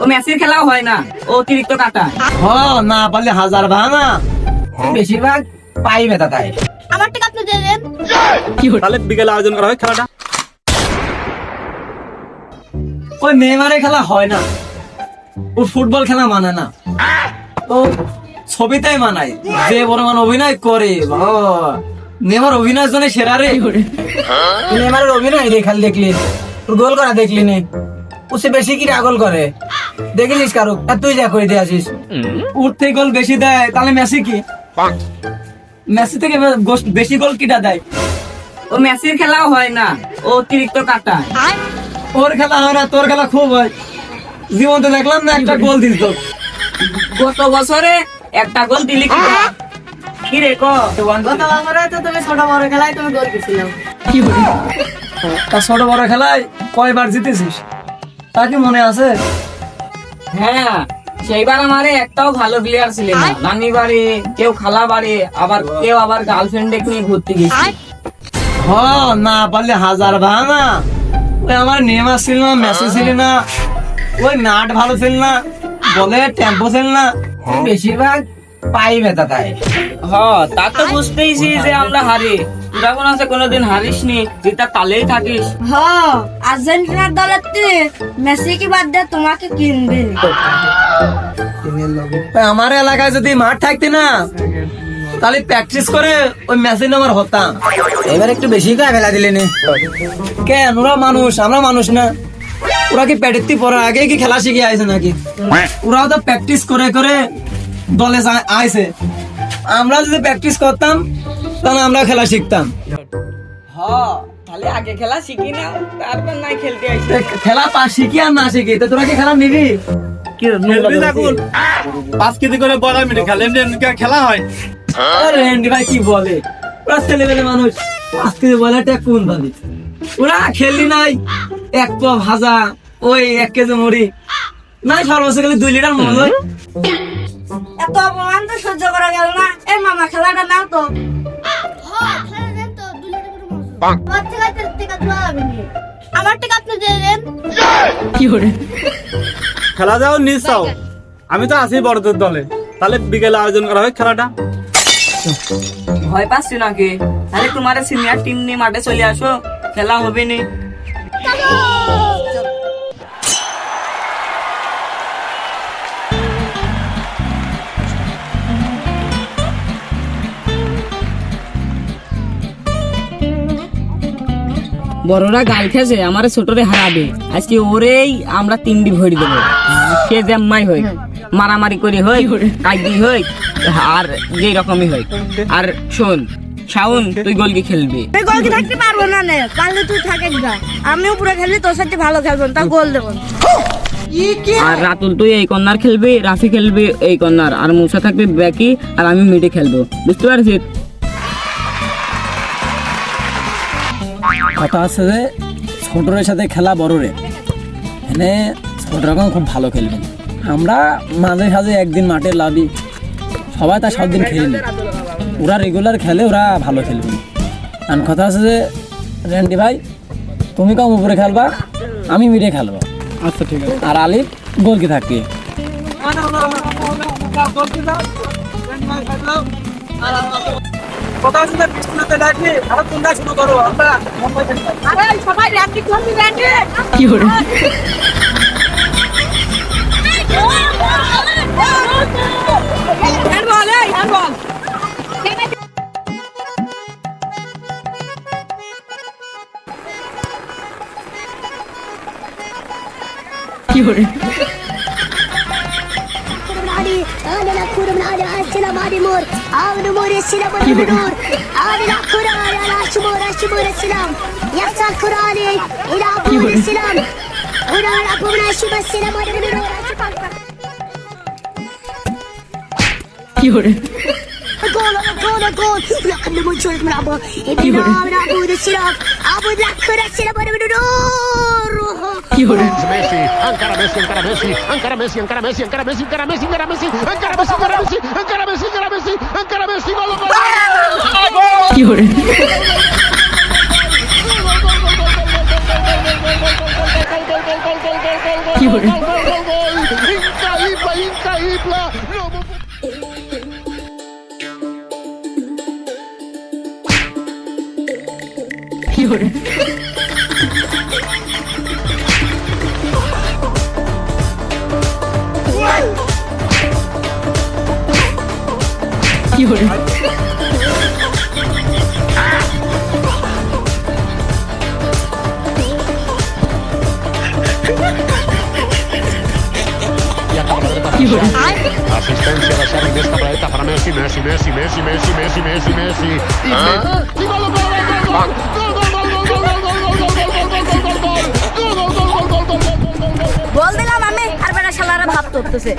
ও মেসির খেলাও হয় না ও অতিরিক্ত কাটা হ না পারলে হাজার ভাঙা বেশিরভাগ পাই বেতা তাই। আমার টাকা আপনি দিয়ে দেন। তাহলে বিকেলে আয়োজন করা হয় খেলাটা। ওই খেলা হয় না। ও ফুটবল খেলা মানে না। ও ছবিতেই মানায়। যে বড় মান অভিনয় করে নেমার অভিনয় জন্য সেরা রে। নেমারের অভিনয় রে খালি দেখলি গোল করা দেখলি নি? ও সে বেশি কি গোল করে? দেখলিস কারও আর তুই যা করে দিয়ে আসিস। উঠতে গোল বেশি দেয় তাহলে মেসি কি? মেসি থেকে বেশি গোল কিটা দেয়? ও মেসির খেলাও হয় না ও অতিরিক্ত কাটা। ওর খেলা হয় না তোর খেলা খুব হয়। জীবন তো দেখলাম না একটা গোল দিস তো গত বছরে একটা গোল দিলি কি কি রে ক তা ছোট বড় খেলায় কয়বার জিতেছিস? তা কি মনে আছে? হ্যাঁ সেইবার আমারে একটাও ভালো প্লেয়ার ছিল না। নানি বাড়ি কেউ খালা বাড়ি আবার কেউ আবার গার্লফ্রেন্ড নিয়ে ঘুরতে গেছে। হ না পারলে হাজার ভাঙা। ওই আমার নেমা ছিল না মেসি ছিল না ওই নাট ভালো ছিল না বলে টেম্পো ছিল না। বেশিরভাগ পাই বেতা তাই। হ তা তো বুঝতেইছি যে আমরা হারি। তোরা কোন আছে কোনোদিন হারিস নি তুই তার তালেই থাকিস। হ আর্জেন্টিনার দলের মেসি কি বাদ দিয়ে তোমাকে কিনবে। আমার এলাকায় যদি মাঠ থাকতে না তাহলে প্র্যাকটিস করে ওই মেসি নামার হতাম। এবার একটু বেশি করে ফেলা দিলে নে। কেন? ওরা মানুষ আমরা মানুষ না। ওরা কি প্যাটের পড়ার আগে কি খেলা শিখে আইছে নাকি? ওরাও তো প্র্যাকটিস করে করে দলে আইছে। আমরা যদি প্র্যাকটিস করতাম তাহলে আমরা খেলা শিখতাম। হ তাহলে আগে খেলা শিখি না তারপর খেলতে খেলা পা শিখি আর না শিখি তো তোরা কি খেলা নিবি? না পাঁচ কেজি করে বড় খেলে এমনি খেলা হয়। আরে রেন্ডি ভাই কি বলে? ওরা ছেলেবেলে মানুষ বলে টেক কোন ভাবি ওরা খেললি নাই এক পা ভাজা ওই এক কেজি মুড়ি। নাই সর্বোচ্চ গেলে দুই লিটার মনে হয় এত অপমান তো সহ্য করা গেল না। এই মামা খেলাটা নাও তো। আমার টাকা আপনি দিয়ে দেন খেলা যাও নিজ চাও। আমি তো আছি বড়দের দলে। তাহলে বিকেলে আয়োজন করা হয় খেলাটা। ভয় পাচ্ছি নাকি? তাহলে তোমার সিনিয়র টিম নিয়ে মাঠে চলে আসো। খেলা হবে নি বড়রা গাল খেয়েছে আমার ছোটরে হারাবে আজকে ওরেই আমরা তিনটি ভরি দেবো। সে জাম্মাই হই মারামারি করে হই কাইদি হই আর যেই রকমই হই আর শোন শাউন তুই গোলকি খেলবি। তুই গোল কি থাকতে পারব না নে পারলে তুই থাকে গা। আমিও পুরো খেলি তোর সাথে ভালো খেলব তা গোল দেবো আর রাতুল তুই এই কর্নার খেলবি রাফি খেলবি এই কর্নার আর মুসা থাকবে ব্যাকি আর আমি মিডে খেলব। বুঝতে পারছিস? কথা আছে যে ছোটরের সাথে খেলা বড়রে এনে ছোটরা এখন খুব ভালো খেলবে আমরা মাঝে সাঝে একদিন মাঠে লাভি সবাই তার সব দিন খেলি ওরা রেগুলার খেলে ওরা ভালো খেলবে আর কথা আছে যে রেন্ডি ভাই তুমি কম উপরে খেলবা আমি মিডে খেলব আচ্ছা ঠিক আছে আর আলিফ গোলকি থাকবে আরে কথা শুনে পিছনেতে লাগবে আর করো আমরা সবাই র‍্যাপিড ধরবি র‍্যাপিড কি হ্যাঁ হ্যাঁ কি করে Amina kurum ala asila mari mur. Avru mur esila mur mur. Amina kurum ala ashmur ashmur esilam. Yasal kurani ila mur esilam. Ura ala kumna ashmur esilam mur mur. কি হরে akan muncul meraba Ibn Abu Rasulullah Abu Lakar Rasulullah Messi, encara Messi, encara Messi, encara Messi, encara Messi, encara gol, gol, gol. Asistencia de Xavi en esta planeta para Messi, Messi, Messi, Messi, Messi, Messi, Messi, Messi. Messi. Gol, gol, gol, gol. Gol, gol, gol, বল দিলাম আমি আর বেটা শালারা ভাব করতেছে।